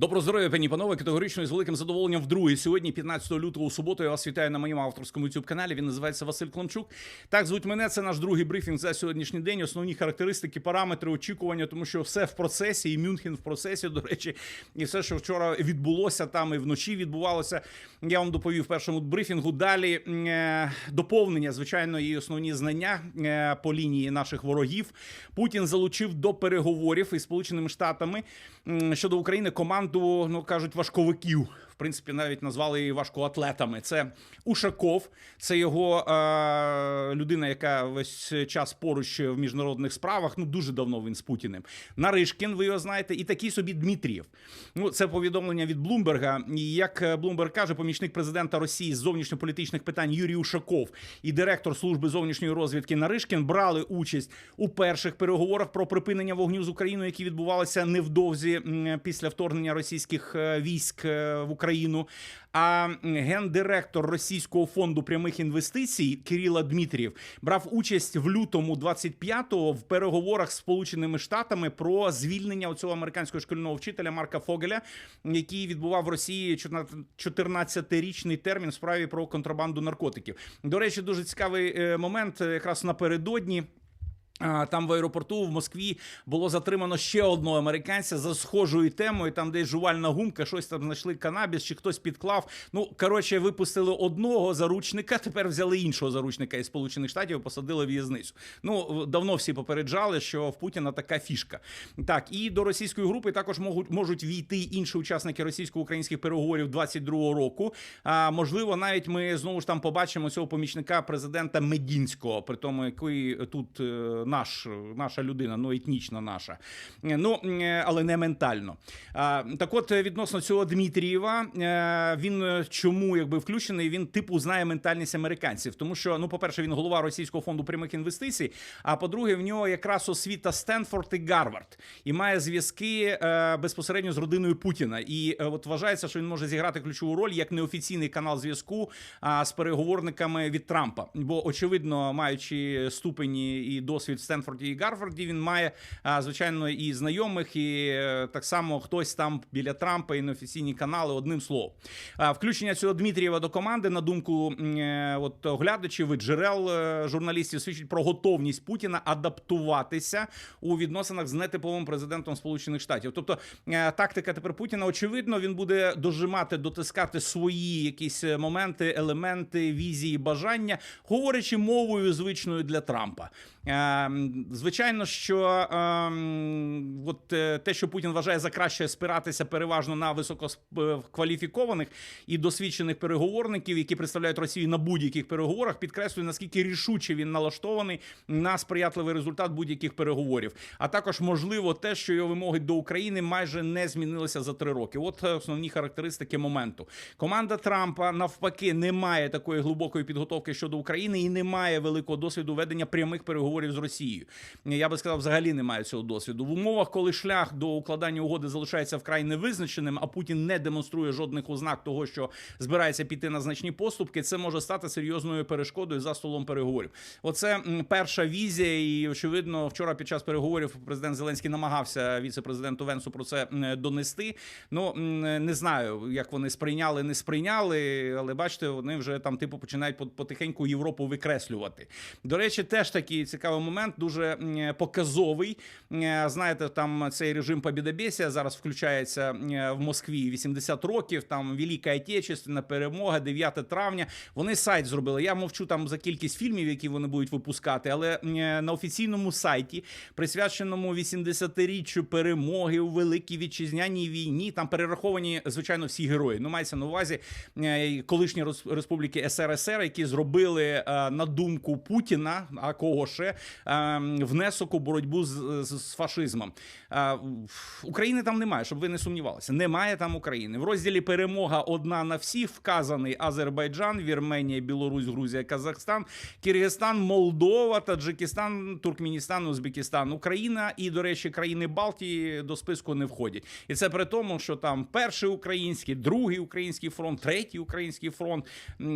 Доброго здоров'я, пані панове. Категорично і з великим задоволенням вдруге. Сьогодні, 15 лютого, суботу, я вас вітаю на моєму авторському youtube каналі. Він називається Василь Климчук. Так звуть мене. Це наш другий брифінг за сьогоднішній день. Основні характеристики, параметри, очікування, тому що все в процесі, і Мюнхен в процесі, до речі, і все, що вчора відбулося там і вночі відбувалося. Я вам доповів в першому брифінгу. Далі е, доповнення, звичайно, і основні знання е, по лінії наших ворогів. Путін залучив до переговорів із Сполученими Штатами щодо України команду, ну кажуть, важковиків. Принципі, навіть назвали її важкоатлетами. Це Ушаков, це його е, людина, яка весь час поруч в міжнародних справах. Ну дуже давно він з Путіним. Наришкін, ви його знаєте, і такий собі Дмитрієв. Ну це повідомлення від Блумберга. І як Блумберг каже, помічник президента Росії з зовнішньополітичних питань Юрій Ушаков і директор служби зовнішньої розвідки Наришкін брали участь у перших переговорах про припинення вогню з Україною, які відбувалися невдовзі після вторгнення російських е, військ е, в Україну. А гендиректор Російського фонду прямих інвестицій Кирила Дмитрієв брав участь в лютому 25-го в переговорах з Сполученими Штатами про звільнення цього американського шкільного вчителя Марка Фогеля, який відбував в Росії 14-річний термін в справі про контрабанду наркотиків. До речі, дуже цікавий е, момент е, якраз напередодні. Там в аеропорту в Москві було затримано ще одного американця за схожою темою. Там десь жувальна гумка, щось там знайшли канабіс, чи хтось підклав. Ну коротше, випустили одного заручника. Тепер взяли іншого заручника із Сполучених Штатів посадили в'язницю. Ну давно всі попереджали, що в Путіна така фішка. Так і до російської групи також можуть можуть війти інші учасники російсько-українських переговорів 22-го року. А можливо, навіть ми знову ж там побачимо цього помічника президента Медінського, при тому, який тут. Наш, наша людина, ну етнічна наша, Е, ну е, але не ментально. Так, от е, відносно цього Дмитрієва, він чому якби включений? Він типу знає ментальність американців, тому що, ну, по-перше, він голова російського фонду прямих інвестицій. А по-друге, в нього якраз освіта Стенфорд і Гарвард, і має зв'язки безпосередньо з родиною Путіна. І от вважається, що він може зіграти ключову роль як неофіційний канал зв'язку з переговорниками від Трампа. Бо очевидно, маючи ступені і досвід в Стенфорді і Гарварді, він має звичайно і знайомих, і е, так само хтось там біля Трампа і неофіційні канали. Одним словом, включення цього Дмитрієва до команди на думку е, от оглядачів і джерел е, журналістів свідчить про готовність Путіна адаптуватися у відносинах з нетиповим президентом Сполучених Штатів. Тобто тактика тепер Путіна, очевидно, він буде дожимати, дотискати свої якісь моменти, елементи, візії, бажання, говорячи мовою звичною для Трампа. Е, Звичайно, що ем, от е, те, що Путін вважає за краще спиратися переважно на висококваліфікованих і досвідчених переговорників, які представляють Росію на будь-яких переговорах, підкреслює наскільки рішуче він налаштований на сприятливий результат будь-яких переговорів. А також можливо те, що його вимоги до України майже не змінилися за три роки. От е, основні характеристики моменту. Команда Трампа навпаки не має такої глибокої підготовки щодо України і не має великого досвіду ведення прямих переговорів з Росією. Я би сказав, взагалі немає цього досвіду. В умовах, коли шлях до укладання угоди залишається вкрай невизначеним, а Путін не демонструє жодних ознак того, що збирається піти на значні поступки, це може стати серйозною перешкодою за столом переговорів. Оце перша візія, і очевидно, вчора під час переговорів президент Зеленський намагався віце-президенту Венсу про це донести. Ну не знаю, як вони сприйняли, не сприйняли, але бачите, вони вже там типу починають по- потихеньку Європу викреслювати. До речі, теж такий цікавий момент, дуже м, показовий. Знаєте, там цей режим побідобєсія зараз включається в Москві 80 років. Там Велика Отечественна перемога, 9 травня. Вони сайт зробили. Я мовчу там за кількість фільмів, які вони будуть випускати, але на офіційному сайті, присвяченому 80-річчю перемоги у великій вітчизняній війні, там перераховані звичайно всі герої. Ну мається на увазі е, колишні республіки СРСР, які зробили е, на думку Путіна, а кого ще е, внесок у боротьбу з, з, з фашизмом. Е, України там немає, щоб ви не сумнівалися. Немає там України. В розділі перемога одна на всіх вказаний Азербайджан, Вірменія, Білорусь, Грузія, Казахстан, Киргизстан, Молдова, Таджикистан, Туркменістан, Узбекистан, Україна і, до речі, країни Балтії до списку не входять. І це при тому, що там перший український, другий український фронт, третій український фронт.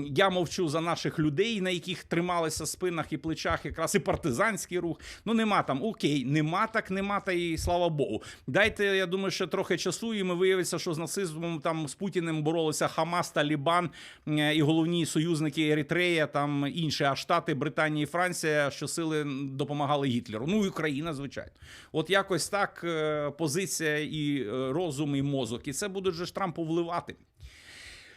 Я мовчу за наших людей, на яких трималися спинах і плечах якраз і партизанці республіканський рух. Ну нема там окей, нема так, нема та і слава Богу. Дайте, я думаю, ще трохи часу, і ми виявиться, що з нацизмом там з Путіним боролися Хамас, Талібан е, і головні союзники Еритрея, там інші, а Штати, Британія і Франція, що сили допомагали Гітлеру. Ну і Україна, звичайно. От якось так е, позиція і е, розум, і мозок. І це буде же ж Трампу вливати.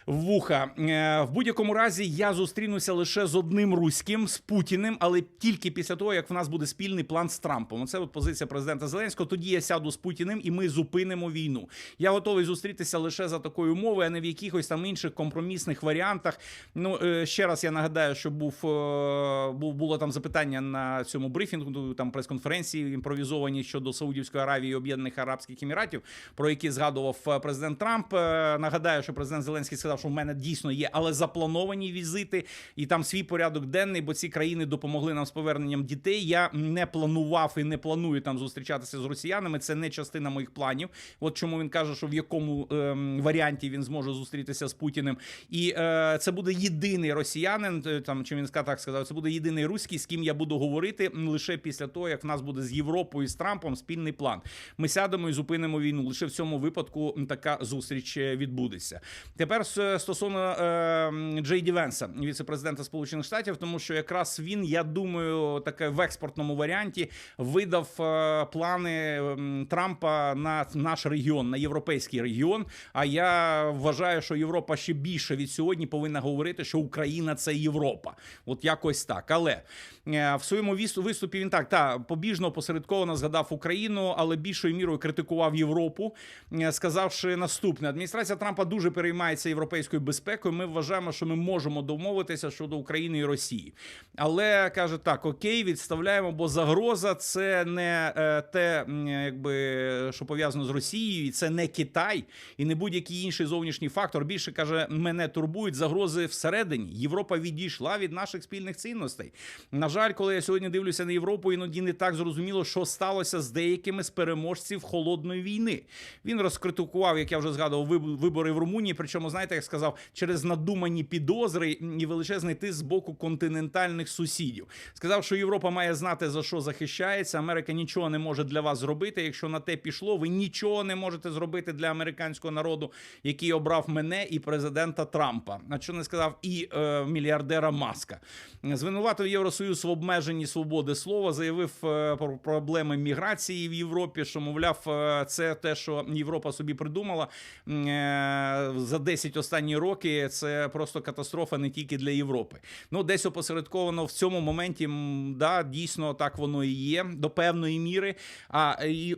Вуха Е, в будь-якому разі я зустрінуся лише з одним руським з Путіним, але тільки після того, як в нас буде спільний план з Трампом. От позиція президента Зеленського. Тоді я сяду з Путіним і ми зупинимо війну. Я готовий зустрітися лише за такою умовою, а не в якихось там інших компромісних варіантах. Ну е, ще раз я нагадаю, що був е, було там запитання на цьому брифінгу, там прес-конференції імпровізовані щодо Саудівської Аравії і Об'єднаних Арабських Еміратів, про які згадував президент Трамп. Нагадаю, що президент Зеленський сказав, що в мене дійсно є, але заплановані візити, і там свій порядок денний, бо ці країни допомогли нам з поверненням дітей. Я не планував і не планую там зустрічатися з росіянами. Це не частина моїх планів. От чому він каже, що в якому ем, варіанті він зможе зустрітися з Путіним. І е, це буде єдиний росіянин. е, Там чи він так сказав, це буде єдиний руський, з ким я буду говорити лише після того, як в нас буде з Європою з Трампом спільний план. Ми сядемо і зупинимо війну. Лише в цьому випадку така зустріч е, відбудеться. Тепер с- стосовно е, Джей Ді Венса, віце-президента Сполучених Штатів, тому що якраз він, я думаю, таке в експортному варіанті видав е, плани м, Трампа на наш регіон, на європейський регіон. А я вважаю, що Європа ще більше від сьогодні повинна говорити, що Україна це Європа. От якось так. Але е, в своєму виступі він так та побіжно посередковано згадав Україну, але більшою мірою критикував Європу, е, сказавши наступне: адміністрація Трампа дуже переймається європейською безпекою. Ми вважаємо, що ми можемо домовитися щодо України і Росії. Але каже так: окей, відставляємо, бо загроза це не е, те, якби що пов'язано з Росією, і це не Китай і не будь-який інший зовнішній фактор. Більше каже, мене турбують загрози всередині. Європа відійшла від наших спільних цінностей. На жаль, коли я сьогодні дивлюся на Європу, іноді не так зрозуміло, що сталося з деякими з переможців холодної війни. Він розкритикував, як я вже згадував, виб- вибори в Румунії. Причому, знаєте, як сказав, через надумані підозри і величезний тиск з боку континентальних сусідів. Сказав, що Європа має знати за що захищається. Америка нічого не може для вас зробити. Якщо на те пішло, ви нічого не можете зробити для американського народу, який обрав мене і президента Трампа. На що не сказав і е, мільярдера Маска. Звинуватив Євросоюз в обмеженні свободи слова, заявив е, про проблеми міграції в Європі. Що мовляв, е, це те, що Європа собі придумала е, за 10 останні роки. Це просто катастрофа не тільки для Європи. Ну, десь опосередковано в цьому моменті, да, дійсно так воно і є до певної міри. А і.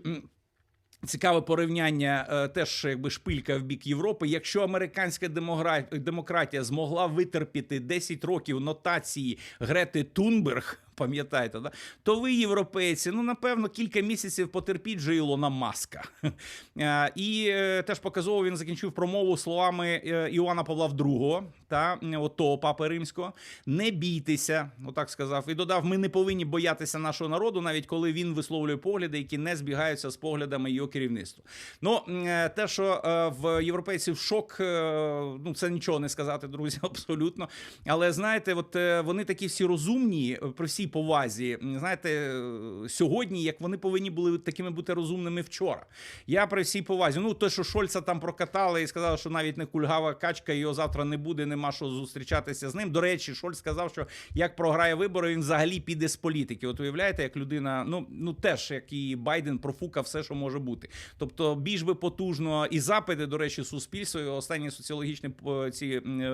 Цікаве порівняння, е, теж якби шпилька в бік Європи. Якщо американська демократія змогла витерпіти 10 років нотації Грети Тунберг, пам'ятаєте, да? то ви, європейці, ну напевно, кілька місяців потерпіть же Ілона Маска. Е, І е, теж показово він закінчив промову словами е, Іоанна Павла II, та от того папи римського. Не бійтеся, отак сказав, і додав: ми не повинні боятися нашого народу, навіть коли він висловлює погляди, які не збігаються з поглядами його керівництва. Ну те, що в європейців шок, ну це нічого не сказати, друзі, абсолютно. Але знаєте, от вони такі всі розумні при всій повазі. Знаєте, сьогодні, як вони повинні були такими бути розумними вчора. Я при всій повазі. Ну, те, що Шольца там прокатали і сказали, що навіть не кульгава качка, його завтра не буде, нема що зустрічатися з ним. До речі, Шольц сказав, що як програє вибори, він взагалі піде з політики. От уявляєте, як людина, ну ну теж як і Байден профукав все, що може бути. Тобто, більш би потужно і запити, до речі, суспільства, і останні соціологічні е, ці е,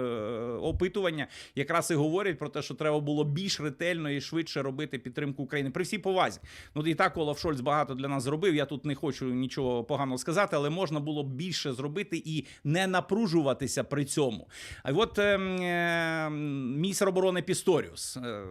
опитування якраз і говорять про те, що треба було більш ретельно і швидше робити підтримку України при всій повазі. Ну і так Олаф Шольц багато для нас зробив. Я тут не хочу нічого поганого сказати, але можна було б більше зробити і не напружуватися при цьому. А от е, е, міністр оборони Пісторіус е,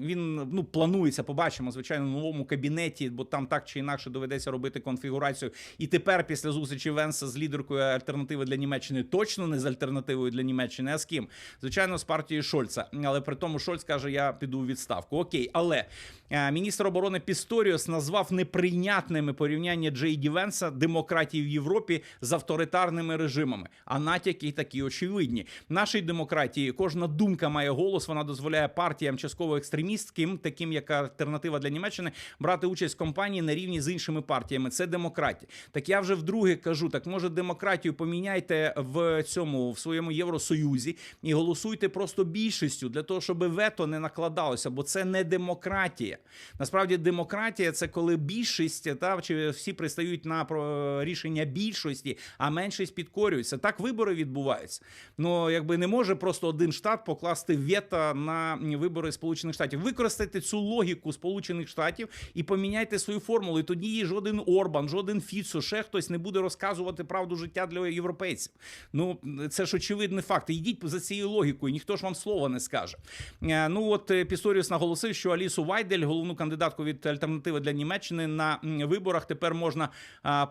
він ну планується, побачимо звичайно в новому кабінеті, бо там так чи інакше доведеться робити конфігурацію. І тепер, після зустрічі Венса з лідеркою альтернативи для Німеччини, точно не з альтернативою для Німеччини, а з ким? Звичайно, з партією Шольца. Але при тому Шольц каже, я піду у відставку. Окей, але міністр оборони Пісторіус назвав неприйнятними порівняння Джей Ді Венса демократії в Європі з авторитарними режимами. А натяки такі очевидні. Нашій демократії кожна думка має голос. Вона дозволяє партіям частково екстремістським, таким як альтернатива для Німеччини, брати участь в компанії на рівні з іншими партіями. Це демократія. Так я вже вдруге кажу: так може демократію поміняйте в цьому в своєму євросоюзі і голосуйте просто більшістю для того, щоб вето не накладалося, бо це не демократія. Насправді, демократія це коли більшість та чи всі пристають на рішення більшості, а меншість підкорюється. Так вибори відбуваються. Ну якби не може просто один штат покласти вето на вибори Сполучених Штатів. Використайте цю логіку Сполучених Штатів і поміняйте свою формулу. І тоді жоден Орбан, жоден Фіцо, ще хтось не буде розказувати правду життя для європейців. Ну це ж очевидний факт. Йдіть за цією логікою, ніхто ж вам слова не скаже. Е, Ну от е, Пісторіус наголосив, що Алісу Вайдель, головну кандидатку від альтернативи для Німеччини, на виборах тепер можна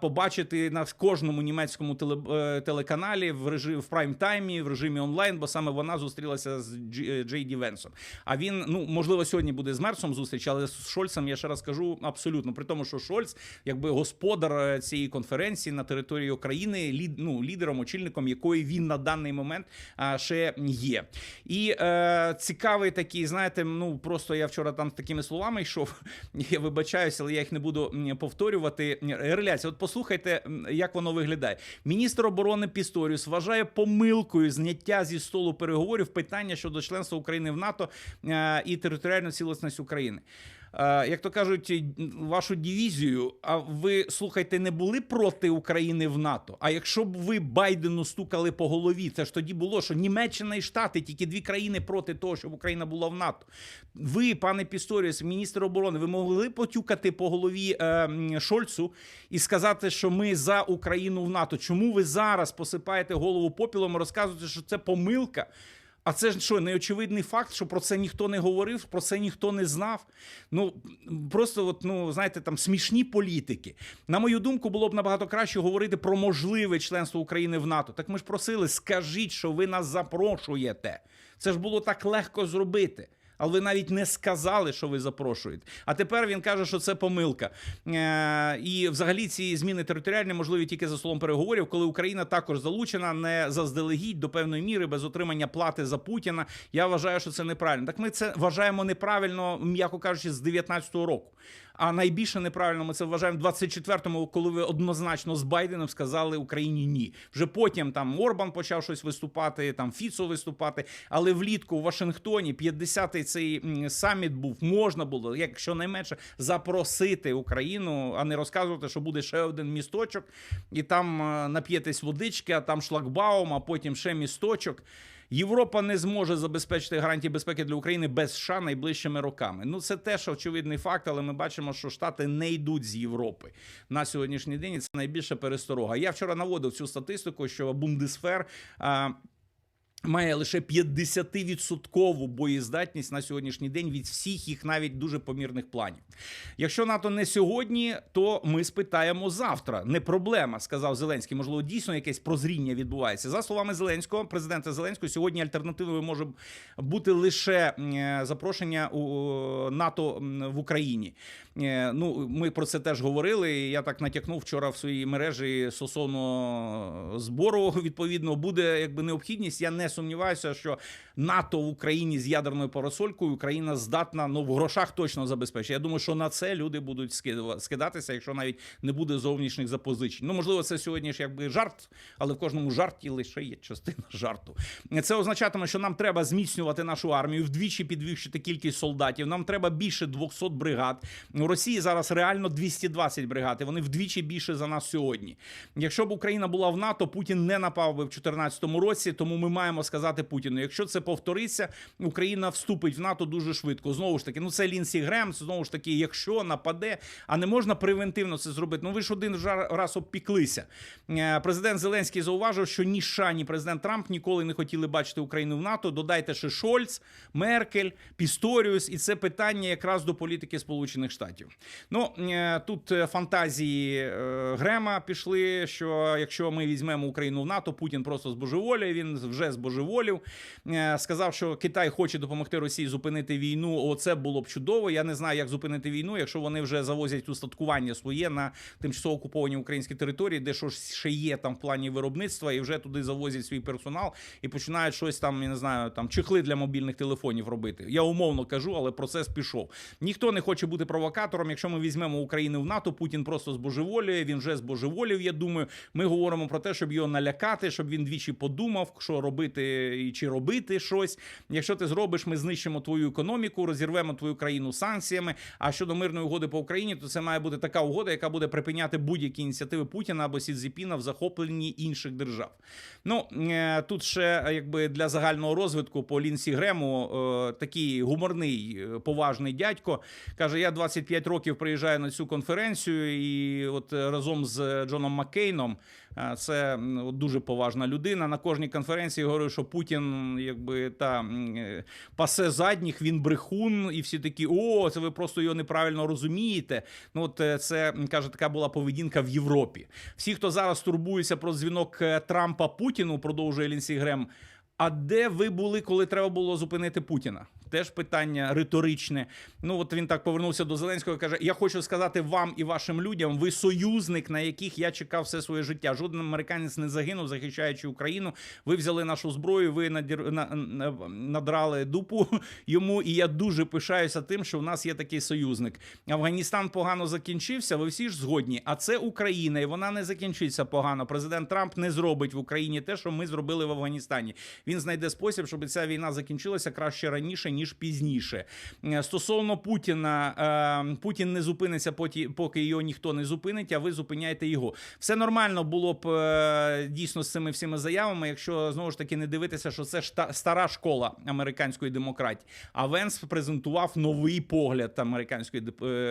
побачити на кожному німецькому е, телеканалі в режимі в прайм-таймі, в режимі онлайн, бо саме вона зустрілася з е, Джей Ді Венсом. А він, ну можливо, сьогодні буде з Мерсом зустріч, але з Шольцем я ще раз кажу абсолютно. При тому, що Шольц, якби господар е, цієї конференції на території України, лід, ну, лідером, очільником якої він на даний момент ще є. І е, цікавий такий, знаєте, ну просто я вчора там з такими словами йшов. Я вибачаюся, але я їх не буду повторювати. Реляція, от послухайте, як воно виглядає. Міністр оборони Пісторіус вважає помилкою зняття зі столу переговорів питання щодо членства України в НАТО е, і територіальну цілісність України. Е, Як то кажуть, вашу дивізію, а ви слухайте, не були проти України в НАТО. А якщо б ви Байдену стукали по голові, це ж тоді було, що Німеччина і Штати, тільки дві країни проти того, щоб Україна була в НАТО. Ви, пане Пісторіус, міністр оборони, ви могли потюкати по голові е, Шольцу і сказати, що ми за Україну в НАТО. Чому ви зараз посипаєте голову попілом і розказуєте, що це помилка? А це ж що, неочевидний факт, що про це ніхто не говорив, про це ніхто не знав. Ну просто, от, ну знаєте, там смішні політики. На мою думку, було б набагато краще говорити про можливе членство України в НАТО. Так ми ж просили, скажіть, що ви нас запрошуєте. Це ж було так легко зробити. Але ви навіть не сказали, що ви запрошуєте. А тепер він каже, що це помилка. Е, і взагалі ці зміни територіальні можливі тільки за столом переговорів, коли Україна також залучена не заздалегідь до певної міри без отримання плати за Путіна. Я вважаю, що це неправильно. Так ми це вважаємо неправильно, м'яко кажучи, з 19-го року. А найбільше неправильно ми це вважаємо в 24-му, коли ви однозначно з Байденом сказали Україні ні. Вже потім там Орбан почав щось виступати, там Фіцо виступати. Але влітку у Вашингтоні 50-й цей саміт був. Можна було, якщо найменше, запросити Україну, а не розказувати, що буде ще один місточок, і там е, нап'єтесь водички, а там шлагбаум, а потім ще місточок. Європа не зможе забезпечити гарантії безпеки для України без США найближчими роками. Ну це теж очевидний факт, але ми бачимо, що Штати не йдуть з Європи на сьогоднішній день. і Це найбільша пересторога. Я вчора наводив цю статистику, що Бундесфер. Має лише 50% боєздатність на сьогоднішній день від всіх їх навіть дуже помірних планів. Якщо НАТО не сьогодні, то ми спитаємо завтра. Не проблема, сказав Зеленський. Можливо, дійсно якесь прозріння відбувається. За словами Зеленського, президента Зеленського, сьогодні альтернативою може бути лише е, запрошення у НАТО в Україні. Е, Ну, ми про це теж говорили. Я так натякнув вчора в своїй мережі стосовно збору. Відповідно, буде якби необхідність. Я не сумніваюся, що НАТО в Україні з ядерною парасолькою Україна здатна ну в грошах точно забезпечити. Я думаю, що на це люди будуть скидатися, якщо навіть не буде зовнішніх запозичень. Ну можливо, це сьогодні ж якби жарт, але в кожному жарті лише є частина жарту. Це означатиме, що нам треба зміцнювати нашу армію, вдвічі підвищити кількість солдатів. Нам треба більше 200 бригад. У Росії зараз реально 220 бригад. і Вони вдвічі більше за нас сьогодні. Якщо б Україна була в НАТО, Путін не напав би в 2014 році. Тому ми маємо сказати Путіну: якщо це повториться, Україна вступить в НАТО дуже швидко. Знову ж таки, ну це Лінсі Грем, знову ж таки, якщо нападе, а не можна превентивно це зробити. Ну ви ж один раз обпіклися. Е, Президент Зеленський зауважив, що ні США, ні президент Трамп ніколи не хотіли бачити Україну в НАТО. Додайте ще Шольц, Меркель, Пісторіус, і це питання якраз до політики Сполучених Штатів. Ну е, тут е, фантазії е, Грема пішли. Що якщо ми візьмемо Україну в НАТО, Путін просто збожеволює. Він вже збожеволів. Сказав, що Китай хоче допомогти Росії зупинити війну. Оце було б чудово. Я не знаю, як зупинити війну, якщо вони вже завозять устаткування своє на тимчасово окуповані українські території, де щось ще є там в плані виробництва, і вже туди завозять свій персонал і починають щось там, я не знаю, там чехли для мобільних телефонів робити. Я умовно кажу, але процес пішов. Ніхто не хоче бути провокатором. Якщо ми візьмемо Україну в НАТО, Путін просто збожеволює. Він вже збожеволів. Я думаю, ми говоримо про те, щоб його налякати, щоб він двічі подумав, що робити і чи робити щось. Якщо ти зробиш, ми знищимо твою економіку, розірвемо твою країну санкціями. А щодо мирної угоди по Україні, то це має бути така угода, яка буде припиняти будь-які ініціативи Путіна або Сідзіпіна в захопленні інших держав. Ну е, тут ще якби для загального розвитку по Лінсі Грему е, такий гуморний, е, поважний дядько каже: Я 25 років приїжджаю на цю конференцію, і от е, разом з Джоном Маккейном. е, Це дуже поважна людина. На кожній конференції говорив, що Путін, якби та е, пасе задніх, він брехун, і всі такі: о, це ви просто його неправильно розумієте. Ну, от е, це каже, така була поведінка в Європі. Всі, хто зараз турбується про дзвінок е, Трампа Путіну, продовжує Лінсі Грем. А де ви були, коли треба було зупинити Путіна? Теж питання риторичне. Ну от він так повернувся до Зеленського. і Каже: Я хочу сказати вам і вашим людям, ви союзник, на яких я чекав все своє життя. Жоден американець не загинув, захищаючи Україну. Ви взяли нашу зброю, ви надір... на... на- надрали дупу йому. І я дуже пишаюся тим, що в нас є такий союзник. Афганістан погано закінчився. Ви всі ж згодні. А це Україна, і вона не закінчиться погано. Президент Трамп не зробить в Україні те, що ми зробили в Афганістані. Він знайде спосіб, щоб ця війна закінчилася краще раніше ніж пізніше. Е, Стосовно Путіна, е, Путін не зупиниться, поки його ніхто не зупинить, а ви зупиняєте його. Все нормально було б е, дійсно з цими всіми заявами, якщо знову ж таки не дивитися, що це стара школа американської демократії. А Венс презентував новий погляд американської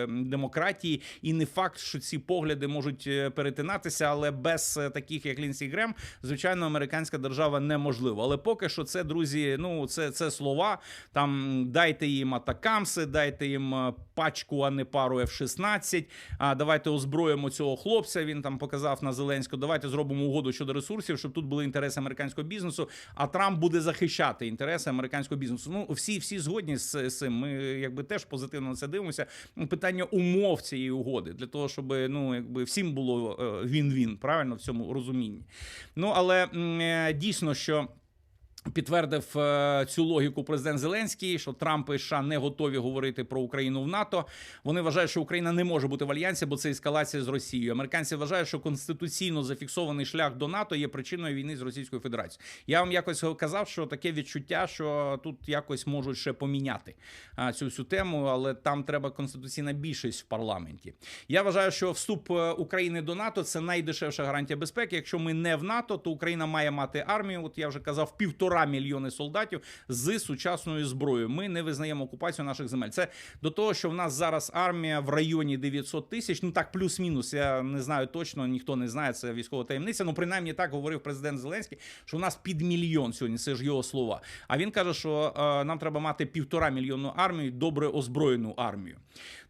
демократії, і не факт, що ці погляди можуть перетинатися, але без таких, як Лінсі Грем, звичайно, американська держава неможлива. Але поки що це, друзі, ну це, це слова. Там дайте їм атакамси, дайте їм е, пачку, а не пару F-16. А давайте озброїмо цього хлопця. Він там показав на Зеленського. Давайте зробимо угоду щодо ресурсів, щоб тут були інтереси американського бізнесу. А Трамп буде захищати інтереси американського бізнесу. Ну всі, всі згодні з, цим. Ми якби теж позитивно на це дивимося. Питання умов цієї угоди для того, щоб ну якби всім було е, він-він, правильно в цьому розумінні. Ну але е, дійсно, що. Підтвердив е, цю логіку президент Зеленський, що Трамп і США не готові говорити про Україну в НАТО. Вони вважають, що Україна не може бути в альянсі, бо це ескалація з Росією. Американці вважають, що конституційно зафіксований шлях до НАТО є причиною війни з Російською Федерацією. Я вам якось казав, що таке відчуття, що тут якось можуть ще поміняти цю всю тему, але там треба конституційна більшість в парламенті. Я вважаю, що вступ е, України до НАТО це найдешевша гарантія безпеки. Якщо ми не в НАТО, то Україна має мати армію. От я вже казав, півтора мільйони солдатів з сучасною зброєю. Ми не визнаємо окупацію наших земель. Це до того, що в нас зараз армія в районі 900 тисяч. Ну так, плюс-мінус. Я не знаю точно, ніхто не знає. Це військова таємниця. Ну принаймні так говорив президент Зеленський, що у нас під мільйон сьогодні. Це ж його слова. А він каже, що е, нам треба мати півтора мільйонну армію, добре озброєну армію.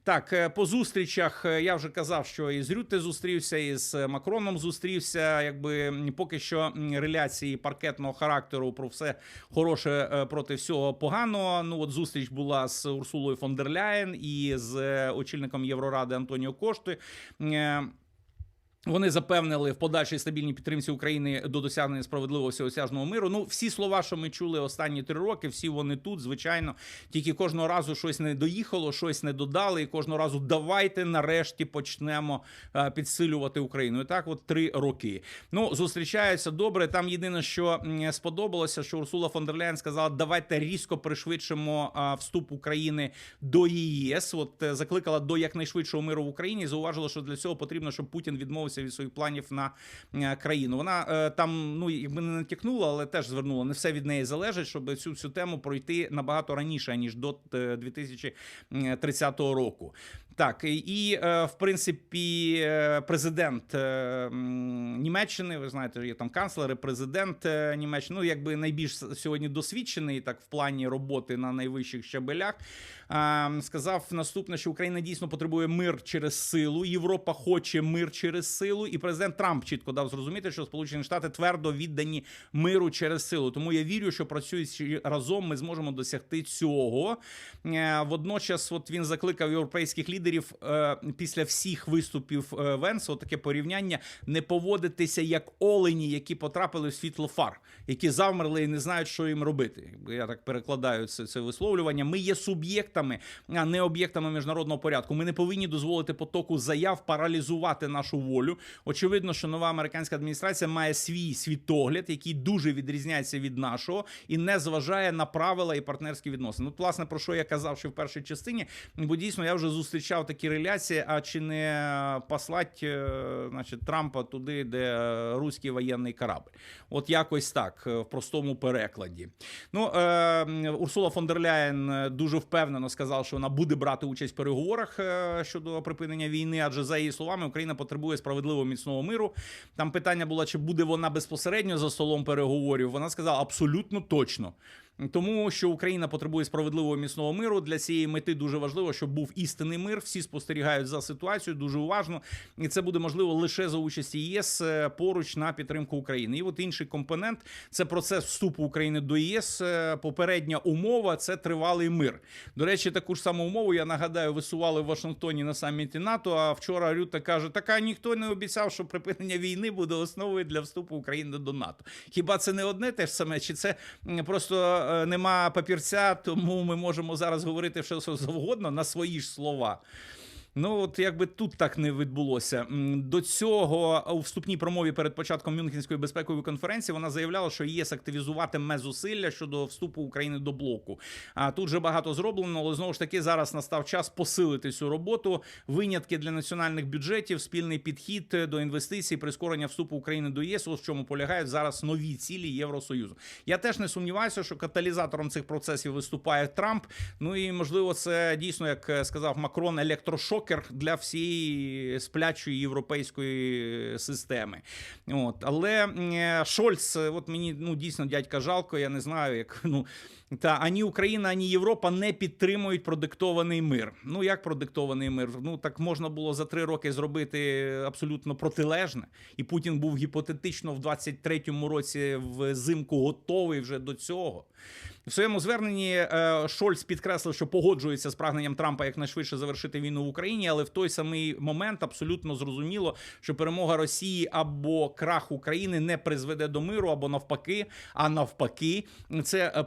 Так, е, по зустрічах е, я вже казав, що і з Рютте зустрівся, і з Макроном зустрівся. Якби поки що реляції паркетного характеру про все хороше е, проти всього поганого. Ну от зустріч була з Урсулою фон дер Ляєн і з е, очільником Євроради Антоніо Кошти. Е, вони запевнили в подальшій стабільній підтримці України до досягнення справедливого всеосяжного миру. Ну, всі слова, що ми чули останні три роки, всі вони тут, звичайно. Тільки кожного разу щось не доїхало, щось не додали, і кожного разу давайте нарешті почнемо е, підсилювати Україну. І так, от три роки. Ну, зустрічаються добре. Там єдине, що сподобалося, що Урсула фон дер Ляєн сказала, давайте різко пришвидшимо а, вступ України до ЄС. От е, закликала до якнайшвидшого миру в Україні. Зауважила, що для цього потрібно, щоб Путін відмовився від своїх планів на е, країну. Вона е, там, ну якби не натякнула, але теж звернула. Не все від неї залежить, щоб цю всю тему пройти набагато раніше ніж до е, 2030 року. Так, і- е, в принципі е, президент е, Німеччини, ви знаєте, є там канцлер, і президент е, Німеччини, ну якби найбільш сьогодні досвідчений так в плані роботи на найвищих щабелях. е, Сказав наступне, що Україна дійсно потребує мир через силу. Європа хоче мир через силу. Силу, і президент Трамп чітко дав зрозуміти, що Сполучені Штати твердо віддані миру через силу. Тому я вірю, що працюючи разом, ми зможемо досягти цього. Е, Водночас, от він закликав європейських лідерів е, після всіх виступів е, Венса, от таке порівняння, не поводитися як олені, які потрапили в світло фар, які завмерли і не знають, що їм робити. Я так перекладаю це, це висловлювання. Ми є суб'єктами, а не об'єктами міжнародного порядку. Ми не повинні дозволити потоку заяв паралізувати нашу волю. Очевидно, що нова американська адміністрація має свій світогляд, який дуже відрізняється від нашого, і не зважає на правила і партнерські відносини. Ну, власне, про що я казав ще в першій частині, бо дійсно я вже зустрічав такі реляції. А чи не послать, е, значить, Трампа туди, де руський воєнний корабль? От якось так, е, в простому перекладі. Ну, е, Урсула фон дер Ляєн е, дуже впевнено сказала, що вона буде брати участь в переговорах щодо припинення війни, адже за її словами Україна потребує справедливого міцного миру. Там питання було, чи буде вона безпосередньо за столом переговорів. Вона сказала абсолютно точно. Тому що Україна потребує справедливого міцного миру. Для цієї мети дуже важливо, щоб був істинний мир. Всі спостерігають за ситуацією дуже уважно, і це буде можливо лише за участі ЄС е, поруч на підтримку України. І от інший компонент це процес вступу України до ЄС. Е, Попередня умова це тривалий мир. До речі, таку ж саму умову я нагадаю, висували в Вашингтоні на саміті НАТО. А вчора Рюта каже: така ніхто не обіцяв, що припинення війни буде основою для вступу України до НАТО. Хіба це не одне те ж саме? Чи це просто нема папірця, тому ми можемо зараз говорити що завгодно на свої ж слова. Ну, от якби тут так не відбулося. До цього у вступній промові перед початком Мюнхенської безпекової конференції вона заявляла, що ЄС активізуватиме зусилля щодо вступу України до блоку. А тут вже багато зроблено, але знову ж таки зараз настав час посилити цю роботу. Винятки для національних бюджетів, спільний підхід до інвестицій, прискорення вступу України до ЄС. Ось в чому полягають зараз нові цілі Євросоюзу. Я теж не сумніваюся, що каталізатором цих процесів виступає Трамп. Ну і можливо, це дійсно, як е, сказав Макрон, електрошокер для всієї сплячої європейської системи. От але е, Шольц, е, от мені ну дійсно дядька жалко. Я не знаю, як ну. Та ані Україна, ані Європа не підтримують продиктований мир. Ну як продиктований мир? Ну так можна було за три роки зробити абсолютно протилежне, і Путін був гіпотетично в 23-му році взимку готовий вже до цього. В своєму зверненні е, Шольц підкреслив, що погоджується з прагненням Трампа якнайшвидше завершити війну в Україні, але в той самий момент абсолютно зрозуміло, що перемога Росії або крах України не призведе до миру, або навпаки, а навпаки, це е,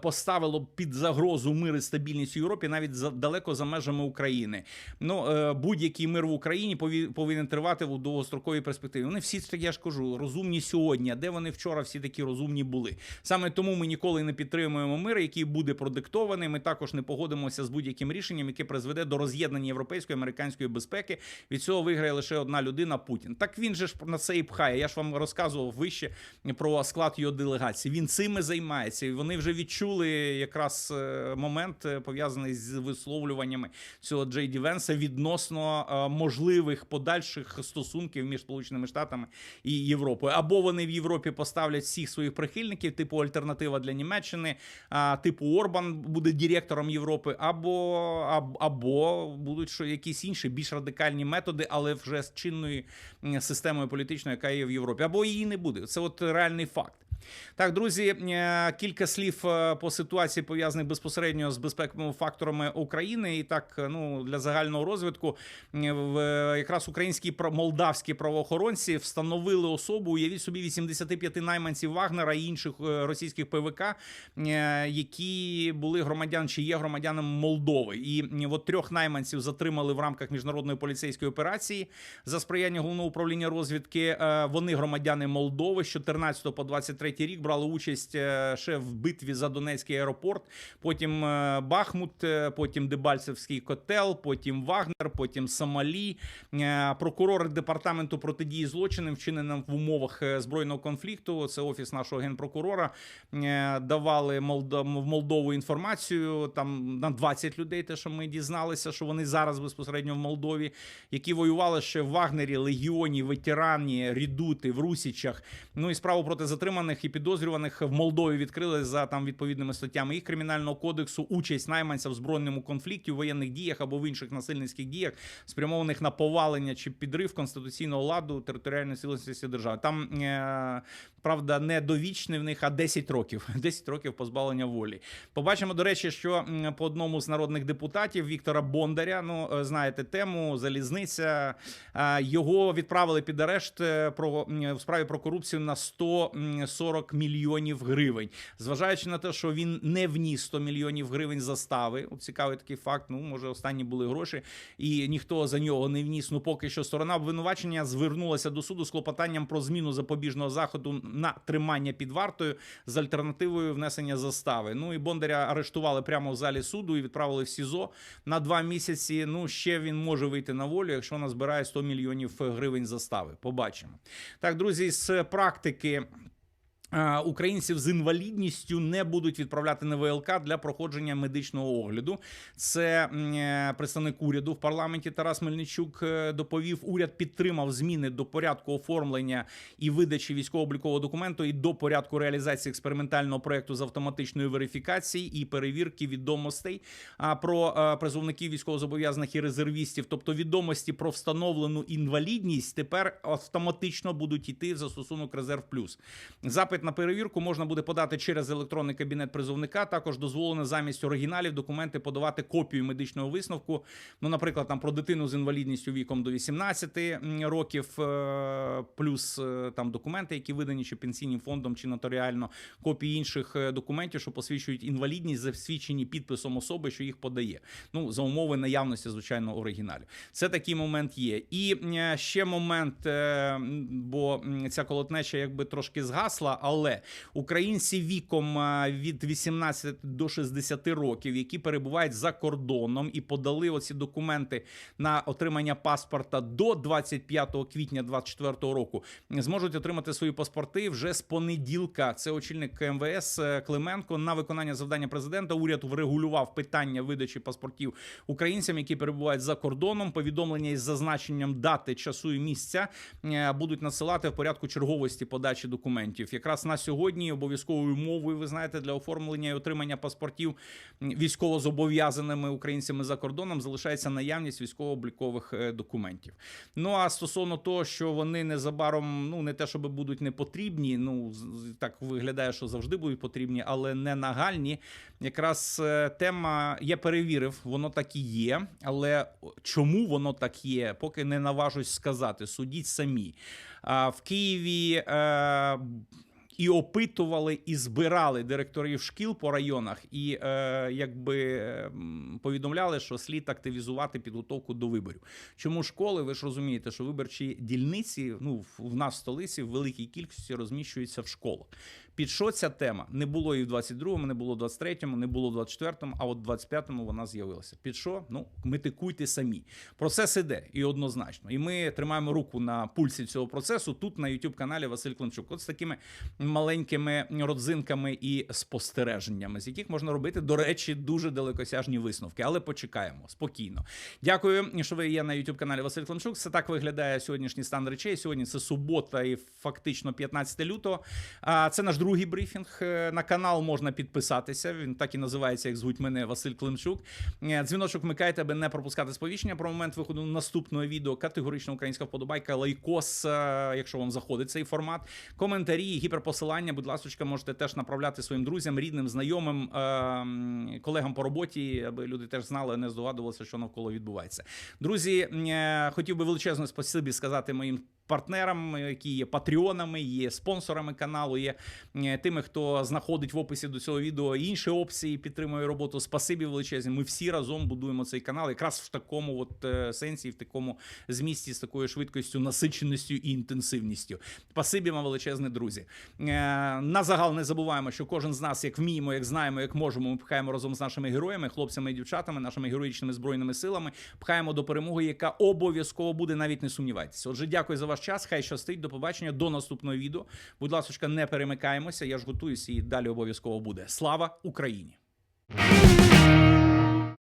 поставило під загрозу мир і стабільність в Європі навіть за далеко за межами України. Ну е, будь-який мир в Україні повинен тривати в довгостроковій перспективі. Вони всі ж таки, я ж кажу, розумні сьогодні. А де вони вчора всі такі розумні були? Саме тому ми ніколи не підтримуємо мир, який буде продиктований. Ми також не погодимося з будь-яким рішенням, яке призведе до роз'єднання європейської американської безпеки. Від цього виграє лише одна людина Путін. Так він же ж на це і пхає. Я ж вам розказував вище про склад його делегації. Він цими займається, і вони вже відчули якраз е, момент е, пов'язаний з висловлюваннями цього Джей Ді Венса відносно е, можливих подальших стосунків між Сполученими Штатами і Європою. Або вони в Європі поставлять всіх своїх прихильників, типу альтернатива для Німеччини, типу Орбан буде директором Європи, або, або будуть що якісь інші більш радикальні методи, але вже з чинною системою політичною, яка є в Європі, або її не буде. Це от реальний факт. Так, друзі, е, кілька слів е, по ситуації пов'язаних безпосередньо з безпековими факторами України. І так, е, ну для загального розвитку в якраз українські молдавські правоохоронці встановили особу. Уявіть собі 85 найманців Вагнера і інших російських ПВК, які були громадян чи є громадянами Молдови. І от трьох найманців затримали в рамках міжнародної поліцейської операції за сприяння головного управління розвідки. Вони громадяни Молдови з 14 по 23 рік брали участь е, ще в битві за Донецький аеропорт. Потім е, Бахмут, е, потім Дебальцевський котел, потім Вагнер, потім Сомалі. Прокурори департаменту протидії злочинам, вчиненим в умовах збройного конфлікту. Це офіс нашого генпрокурора. Давали в Молдову інформацію. Там на 20 людей, те, що ми дізналися, що вони зараз безпосередньо в Молдові, які воювали ще в Вагнері, Легіоні, ветерані, Рідути, в Русічах. Ну і справу проти затриманих обвинувачених і підозрюваних в Молдові відкрили за там відповідними статтями їх кримінального кодексу участь найманця в збройному конфлікті, у воєнних діях або в інших насильницьких діях, спрямованих на повалення чи підрив конституційного ладу територіальної цілісності держави. Там е, правда не довічний в них, а 10 років. 10 років позбавлення волі. Побачимо, до речі, що по одному з народних депутатів Віктора Бондаря, ну е, знаєте тему, залізниця. Його відправили під арешт е, про в справі про корупцію на 140 мільйонів гривень. Зважаючи на те, що він не вніс 100 мільйонів гривень застави. Цікавий такий факт. Ну може останні були гроші, і ніхто за нього не вніс. Ну поки що сторона обвинувачення звернулася до суду з клопотанням про зміну запобіжного заходу на тримання під вартою з альтернативою внесення застави. Ну і Бондаря арештували прямо в залі суду і відправили в СІЗО на два місяці. Ну ще він може вийти на волю, якщо назбирає 100 мільйонів гривень застави. Побачимо. Так, друзі, з практики. Е, Українців з інвалідністю не будуть відправляти на ВЛК для проходження медичного огляду. Це е, представник уряду в парламенті Тарас Мельничук е, доповів. Уряд підтримав зміни до порядку оформлення і видачі військово-облікового документу і до порядку реалізації експериментального проекту з автоматичної верифікації і перевірки відомостей про призовників військовозобов'язаних і резервістів, тобто відомості про встановлену інвалідність, тепер автоматично будуть йти в застосунок резерв плюс. Запит на перевірку можна буде подати через електронний кабінет призовника. Також дозволено замість оригіналів документи подавати копію медичного висновку. Ну, наприклад, там про дитину з інвалідністю віком до 18 років, е, плюс е, там документи, які видані чи пенсійним фондом, чи нотаріально, копії інших е, документів, що посвідчують інвалідність, засвідчені підписом особи, що їх подає. Ну за умови наявності, звичайно, оригіналів. Це такий момент є. І ще момент, бо ця колотнеча якби трошки згасла, але українці віком від 18 до 60 років, які перебувають за кордоном і подали оці документи на отримання паспорта до 25 квітня 2024 року, зможуть отримати свої паспорти вже з понеділка. Це очільник МВС е, Клименко на виконання завдання президента. Уряд врегулював питання видачі паспортів українцям, які перебувають за кордоном. Повідомлення із зазначенням дати, часу і місця е, будуть надсилати в порядку черговості подачі документів. Якраз на сьогодні обов'язковою мовою, ви знаєте, для оформлення і отримання паспортів військовозобов'язаними українцями за кордоном залишається наявність військово-облікових е, документів. Ну а стосовно того, що вони незабаром, ну не те, щоб будуть не потрібні, ну так виглядає, що завжди будуть потрібні, але не нагальні. Якраз е, тема я перевірив, воно так і є. Але чому воно так є, поки не наважусь сказати. Судіть самі. А в Києві. І опитували і збирали директорів шкіл по районах, і е, якби е, повідомляли, що слід активізувати підготовку до виборів. Чому школи? Ви ж розумієте, що виборчі дільниці ну в нас в столиці в великій кількості розміщуються в школах. Під що ця тема? Не було і в 22-му, не було в 23-му, не було в 24-му, а от в 25-му вона з'явилася. Під що? Ну, метикуйте самі. Процес іде і однозначно. І ми тримаємо руку на пульсі цього процесу тут на youtube каналі Василь Климчук. От з такими маленькими родзинками і спостереженнями, з яких можна робити, до речі, дуже далекосяжні висновки. Але почекаємо спокійно. Дякую, що ви є на youtube каналі Василь Климчук. Це так виглядає сьогоднішній стан речей. Сьогодні це субота і фактично 15 лютого. А це наш другий брифінг. Е, На канал можна підписатися. Він так і називається, як звуть мене Василь Климчук. Е, Дзвіночок вмикайте, аби не пропускати сповіщення про момент виходу наступного відео. Категорична українська вподобайка, лайкос, е, якщо вам заходить цей формат. Коментарі, гіперпосилання. Будь ласка, можете теж направляти своїм друзям, рідним, знайомим, колегам по роботі, аби люди теж знали, не здогадувалися, що навколо відбувається. Друзі, хотів би величезне спасибі сказати моїм. Партнерам, які є патреонами, є спонсорами каналу, є е, тими, хто знаходить в описі до цього відео інші опції, підтримує роботу. Спасибі величезні. Ми всі разом будуємо цей канал, якраз в такому от е, сенсі, в такому змісті, з такою швидкістю, насиченістю і інтенсивністю. Спасибі вам величезне, друзі. Е, На загал не забуваємо, що кожен з нас, як вміємо, як знаємо, як можемо, ми пхаємо разом з нашими героями, хлопцями і дівчатами, нашими героїчними збройними силами, пхаємо до перемоги, яка обов'язково буде, навіть не сумнівайтеся. Отже, дякую за ваш час. Хай щастить. До побачення, до наступного відео. Будь ласка, не перемикаємося. Я ж готуюся і далі обов'язково буде. Слава Україні!